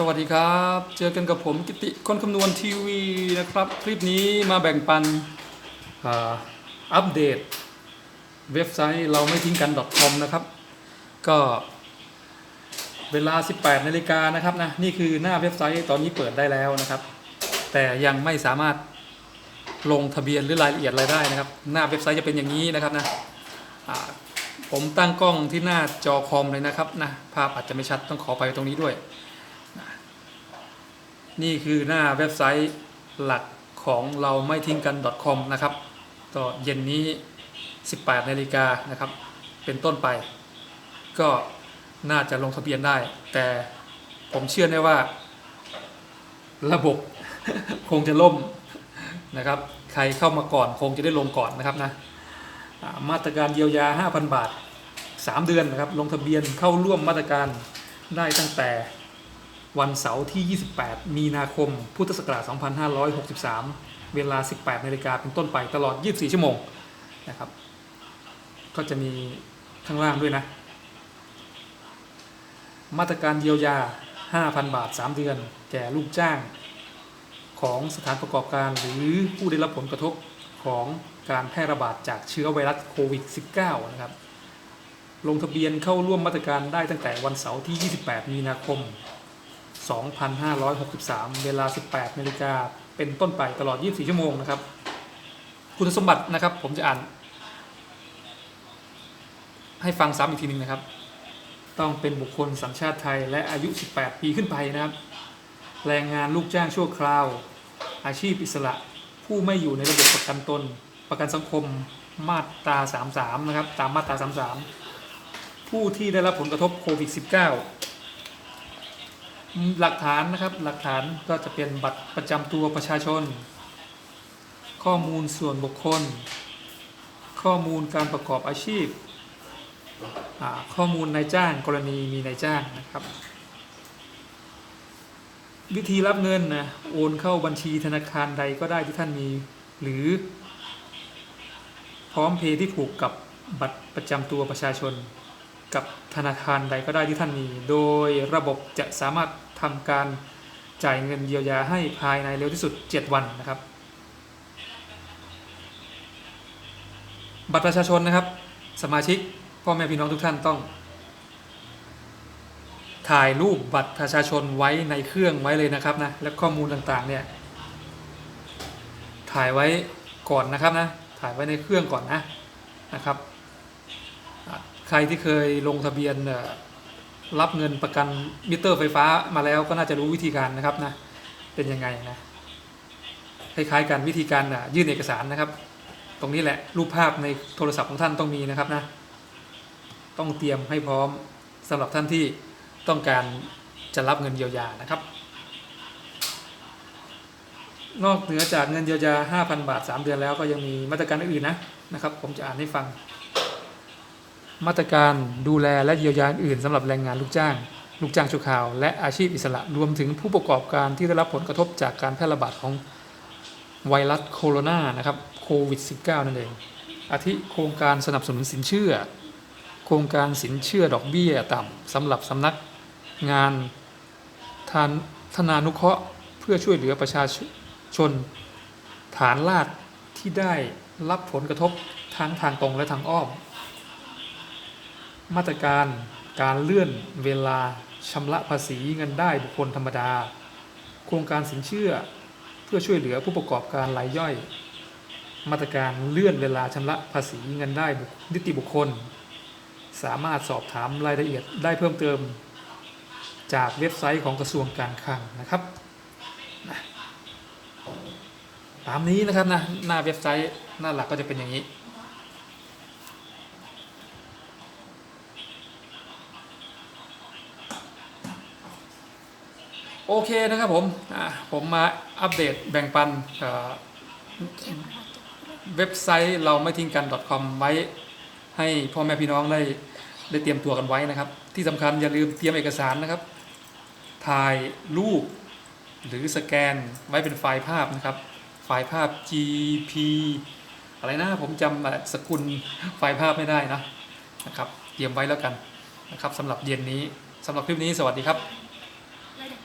สวัสดีครับ เจอกันกับผมกิติคนคำนวณทีวีนะครับ คลิปนี้มาแบ่งปันอัปเดต เว็บไซต์เราไม่ทิ้งกัน .com นะครับ ก็เวลา 18นาฬิกานะครับนะนี่คือหน้าเว็บไซต์ตอนนี้เปิดได้แล้วนะครับ แต่ยังไม่สามารถลงทะเบียนหรือรายละเอียดอะไรได้นะครับ หน้าเว็บไซต์จะเป็นอย่างนี้นะครับนะผมตั้งกล้องที่หน้าจอคอมเลยนะครับนะภาพอาจจะไม่ชัดต้องขอไปตรงนี้ด้วย นี่คือหน้าเว็บไซต์หลักของเราไม่ทิ้งกัน .com นะครับก็เย็นนี้ 18นาฬิกานะครับ เป็นต้นไป ก็น่าจะลงทะเบียนได้ แต่ผมเชื่อแน่ว่า ระบบคงจะล่มนะครับ ใครเข้ามาก่อนคงจะได้ลงก่อนนะครับนะมาตรการเยียวยา 5,000 บาท 3 เดือนนะครับ ลงทะเบียนเข้าร่วมมาตรการได้ตั้งแต่ วันเสาร์ที่ 28 มีนาคม พุทธศักราช 2563 เวลา 18 นาฬิกาเป็นต้นไปตลอด 24 ชั่วโมงนะครับ ก็จะมีข้างล่างด้วยนะ มาตรการเยียวยา 5,000 บาท 3 เดือน แก่ลูกจ้างของสถานประกอบการหรือผู้ได้รับผลกระทบของการแพร่ระบาดจากเชื้อไวรัสโควิด -19 นะครับ ลงทะเบียนเข้าร่วมมาตรการได้ตั้งแต่วันเสาร์ที่ 28 มีนาคม 2563 เวลา 18นาฬิกาเป็นต้นไปตลอด 24 ชั่วโมงนะครับ คุณสมบัตินะครับผมจะอ่าน ให้ฟังซ้ำอีกทีหนึงนะครับ ต้องเป็นบุคคลสัญชาติไทยและอายุ 18 ปีขึ้นไปนะครับ แรงงานลูกจ้างชั่วคราว อาชีพอิสระ ผู้ไม่อยู่ในระบบประกันตน ประกันสังคมมาตรา 33 นะครับ ตามมาตรา 33 ผู้ที่ได้รับผลกระทบโควิด -19 หลักฐานนะครับหลักฐานก็จะเป็นบัตรประจำตัวประชาชน ข้อมูลส่วนบุคคล ข้อมูลการประกอบอาชีพ ข้อมูลนายจ้างกรณีมีนายจ้างนะครับ วิธีรับเงินนะโอนเข้าบัญชีธนาคารใดก็ได้ที่ท่านมี หรือ พร้อมเพย์ที่ผูกกับบัตรประจำตัวประชาชนกับธนาคารใดก็ได้ที่ท่านมี โดยระบบจะสามารถ ทำการจ่ายเงินเยียวยาให้ภายในเร็วที่สุด 7 วันนะครับ บัตรประชาชนนะครับ สมาชิกพ่อแม่พี่น้องทุกท่านต้อง ถ่ายรูปบัตรประชาชนไว้ในเครื่องไว้เลยนะครับนะและข้อมูลต่างๆเนี่ยถ่ายไว้ก่อนนะครับนะถ่ายไว้ในเครื่องก่อนนะนะครับ ใครที่เคยลงทะเบียนเอ่อ รับเงินประกันมิเตอร์ไฟฟ้ามาแล้วก็น่าจะรู้วิธีการนะครับนะเป็นยังไงนะคล้ายๆกันวิธีการอะยื่นเอกสารนะครับ ตรงนี้แหละรูปภาพในโทรศัพท์ของท่านต้องมีนะครับนะต้องเตรียมให้พร้อมสำหรับท่านที่ต้องการจะรับเงินเยียวยานะครับ นอกเหนือจากเงินเยียวยา 5,000 บาท 3 เดือนแล้วก็ยังมีมาตรการอื่นๆนะนะครับ ผมจะอ่านให้ฟัง มาตรการดูแลและเยียวยาอื่นสำหรับแรงงานลูกจ้าง ลูกจ้างชั่วคราว และอาชีพอิสระรวมถึงผู้ประกอบการที่ได้รับผลกระทบจากการแพร่ระบาดของไวรัสโคโรนานะครับโควิด -19 นั่นเอง อาทิโครงการสนับสนุนสินเชื่อ โครงการสินเชื่อดอกเบี้ยต่ำสำหรับสำนักงานทานธนานุเคราะห์เพื่อช่วยเหลือประชาชนฐานลาดที่ได้รับผลกระทบทั้งทางตรงและทางอ้อม มาตรการการเลื่อนเวลาชำระภาษีเงินได้บุคคลธรรมดา โครงการสินเชื่อเพื่อช่วยเหลือผู้ประกอบการรายย่อย มาตรการเลื่อนเวลาชำระภาษีเงินได้นิติบุคคล สามารถสอบถามรายละเอียดได้เพิ่มเติม จากเว็บไซต์ของกระทรวงการคลังนะครับตามนี้นะครับนะหน้าเว็บไซต์หน้าหลักก็จะเป็นอย่างนี้ โอเคนะครับผมผมมาอัปเดตแบ่งปันเอ่อเว็บไซต์เราไม่ทิ้งกัน .com ไว้ให้พ่อแม่พี่น้องได้ได้เตรียมตัวกันไว้นะครับ ที่สำคัญอย่าลืมเตรียมเอกสารนะครับ ถ่ายรูปหรือสแกนไว้เป็นไฟล์ภาพนะครับ ไฟล์ภาพ GP อะไรนะผมจำสกุลไฟล์ภาพไม่ได้นะนะครับ เตรียมไว้แล้วกันนะครับสำหรับเย็นนี้สำหรับคลิปนี้สวัสดีครับ